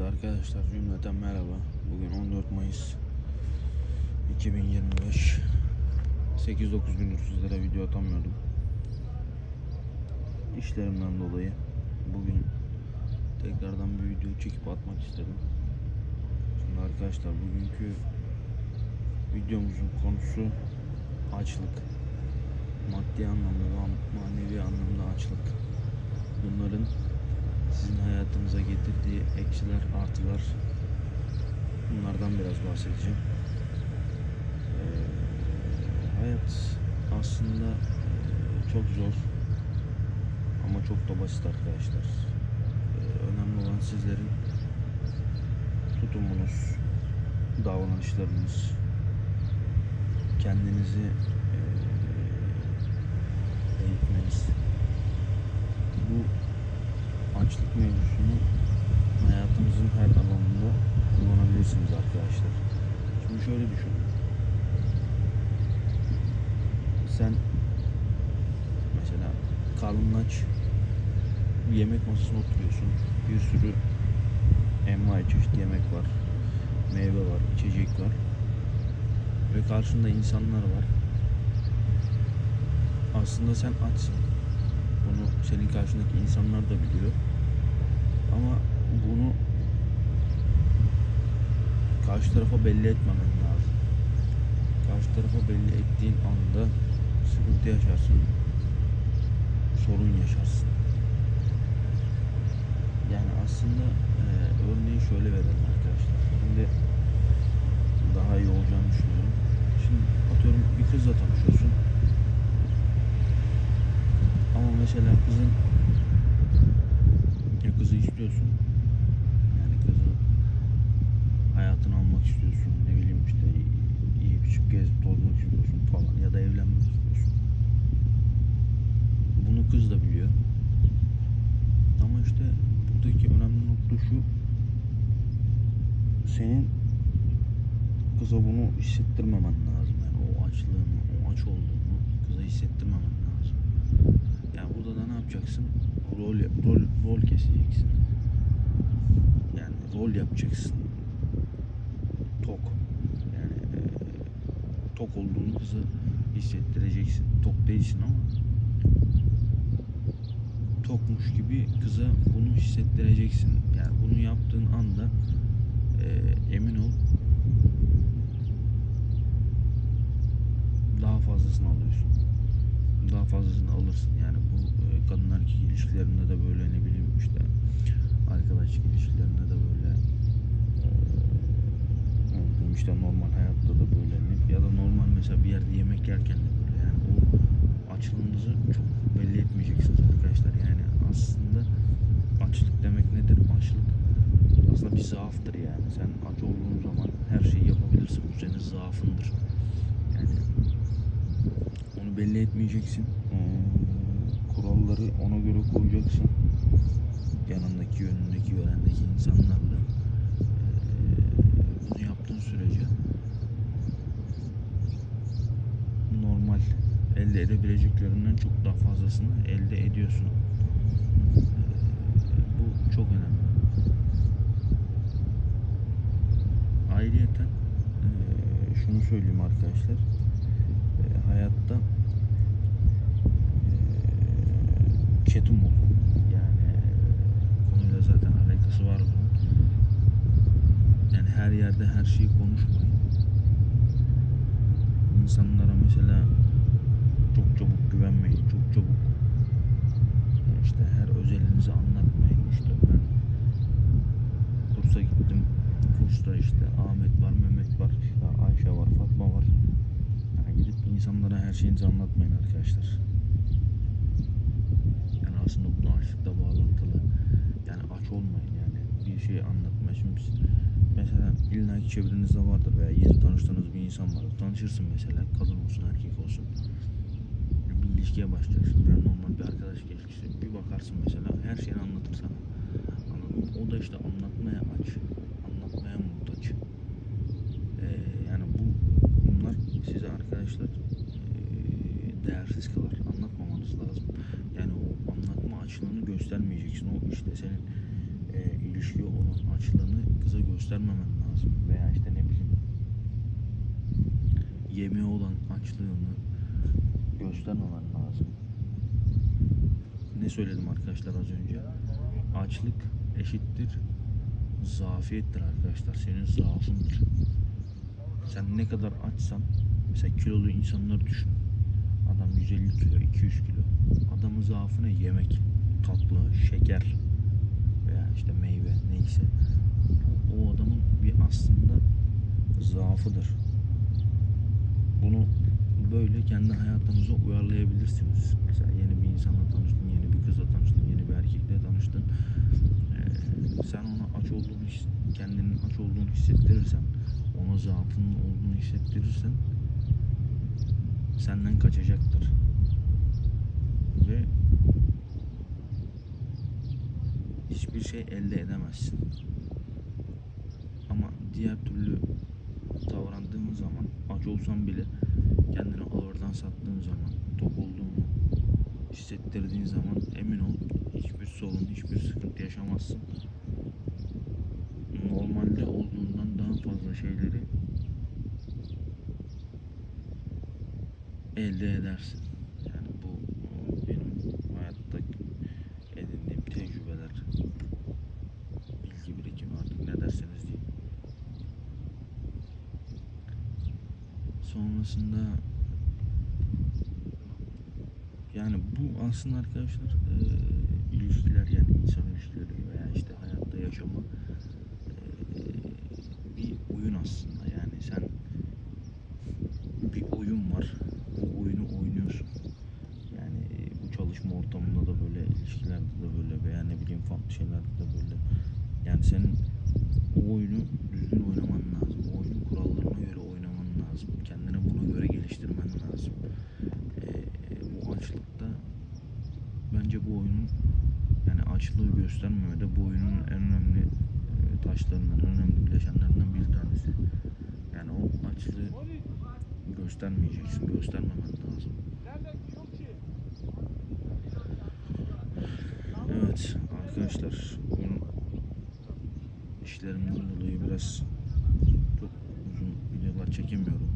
Evet arkadaşlar cümleten merhaba. Bugün 14 Mayıs 2025. 8-9 gündür sizlere video atamıyordum. İşlerimden dolayı bugün tekrardan bir video çekip atmak istedim. Şimdi arkadaşlar bugünkü videomuzun konusu açlık. Maddi anlamda ve manevi anlamda açlık. Bunların sizin hayatınıza getirdiği eksiler, artılar bunlardan biraz bahsedeceğim. Ee, hayat aslında e, çok zor ama çok da basit arkadaşlar. Ee, önemli olan sizlerin tutumunuz, davranışlarınız, kendinizi e, eğitmeniz. Bu açlık mevzusunu hayatımızın her alanında kullanabilirsiniz arkadaşlar. Şimdi şöyle düşün. Sen mesela karnın aç bir yemek masasına oturuyorsun. Bir sürü envai çeşit yemek var. Meyve var, içecek var. Ve karşında insanlar var. Aslında sen açsın. Bunu senin karşındaki insanlar da biliyor. Ama bunu karşı tarafa belli etmemen lazım. Karşı tarafa belli ettiğin anda sıkıntı yaşarsın. Sorun yaşarsın. Yani aslında e, örneği şöyle verelim arkadaşlar. Şimdi daha iyi olacağını düşünüyorum. Şimdi atıyorum bir kızla tanışıyorsun. Ama mesela kızın ya kızı istiyorsun. Yani kızı hayatını almak istiyorsun. Ne bileyim işte iyi biçip gezip tozmak istiyorsun falan ya da evlenmek istiyorsun. Bunu kız da biliyor. Ama işte buradaki önemli nokta şu. Senin kıza bunu hissettirmemen lazım. Yani o açlığını, o aç olduğunu kıza hissettirmemen lazım. Yani burada da ne yapacaksın? Rol, rol, rol keseceksin. Rol yapacaksın. Tok. Yani e, tok olduğunu kızı hissettireceksin. Tok değilsin ama tokmuş gibi kıza bunu hissettireceksin. Yani bunu yaptığın anda e, emin ol daha fazlasını alıyorsun. Daha fazlasını alırsın. Yani bu e, kadın erkek ilişkilerinde de böyle ne bileyim işte arkadaşlık ilişkilerinde de böyle e, ne bileyim işte normal hayatta da böyle ya da normal mesela bir yerde yemek yerken de böyle yani o açlığınızı çok belli etmeyeceksiniz arkadaşlar. Yani aslında açlık demek nedir? Açlık aslında bir zaaftır yani. Sen aç olduğun zaman her şeyi yapabilirsin. Bu senin zaafındır. Yani onu belli etmeyeceksin. Ee, kuralları ona göre koyacaksın. Yanındaki, önündeki, yörendeki insanlarla. Bunu yaptığın sürece normal elde edebileceklerinden çok daha fazlasını elde ediyorsun. Bu çok önemli. Ayrıyeten eee, şunu söyleyeyim arkadaşlar. Hayatta eee ketum olun. Her yerde her şeyi konuşmayın. İnsanlara mesela çok çabuk güvenmeyin. Çok çabuk işte her özelinizi anlatmayın. İşte ben kursa gittim. Kursta işte Ahmet var, Mehmet var, işte Ayşe var, Fatma var. Yani gidip insanlara her şeyinizi anlatmayın arkadaşlar. Yani aslında bu da açlıkla bağlantılı. Yani aç olmayın yani. Bir şey anlatmaya. Şimdi mesela illa ki çevrenizde vardır veya yeni tanıştığınız bir insan vardır. Tanışırsın mesela kadın olsun erkek olsun. Bir ilişkiye başlayacaksın. Veya normal bir arkadaş ilişkisi. Bir bakarsın mesela her şeyini anlatır sana. Anladın? O da işte anlatmaya aç. Anlatmaya muhtaç. Ee, yani bu bunlar size arkadaşlar ee, değersiz kılar. Anlatmamanız lazım. Yani o anlatma açlığını göstermeyeceksin. O işte senin e, ilişki olan açlığını kıza göstermemen lazım. Veya işte ne bileyim yemeğe olan açlığını göstermemen lazım. Ne söyledim arkadaşlar az önce? Açlık eşittir zafiyettir arkadaşlar. Senin zaafındır. Sen ne kadar açsan mesela kilolu insanları düşün. Adam 150 kilo, 200 kilo. Adamın zaafı ne? Yemek, tatlı, şeker veya işte meyve neyse. Bu o adamın bir aslında zaafıdır. Bunu böyle kendi hayatınıza uyarlayabilirsiniz. Mesela yeni bir insanla tanıştın, yeni bir kızla tanıştın, yeni bir erkekle tanıştın. Ee, sen ona aç olduğunu, kendinin aç olduğunu hissettirirsen, ona zaafının olduğunu hissettirirsen senden kaçacaktır. Ve hiçbir şey elde edemezsin. Ama diğer türlü davrandığın zaman aç olsan bile kendini ağırdan sattığın zaman tok olduğunu hissettirdiğin zaman emin ol hiçbir sorun hiçbir sıkıntı yaşamazsın. Normalde olduğundan daha fazla şeyleri elde edersin. Sonrasında yani bu aslında arkadaşlar e, ilişkiler yani insan ilişkileri veya işte hayatta yaşamı e, bir oyun aslında. Yani sen bir oyun var o oyunu oynuyorsun. Yani e, bu çalışma ortamında da böyle ilişkilerde de böyle veya ne bileyim farklı şeylerde de böyle. Yani senin o oyunu düzgün oynaman lazım o oyunun kurallarına göre oynaman lazım kendini buna göre geliştirmen lazım Ee, bu açlıkta bence bu oyunun yani açlığı göstermemede bu oyunun en önemli e, taşlarından, önemli bileşenlerinden bir tanesi. Yani o açlığı göstermeyeceksin, göstermemen lazım. Evet arkadaşlar bugün işlerimden dolayı biraz çok uzun videolar çekemiyorum.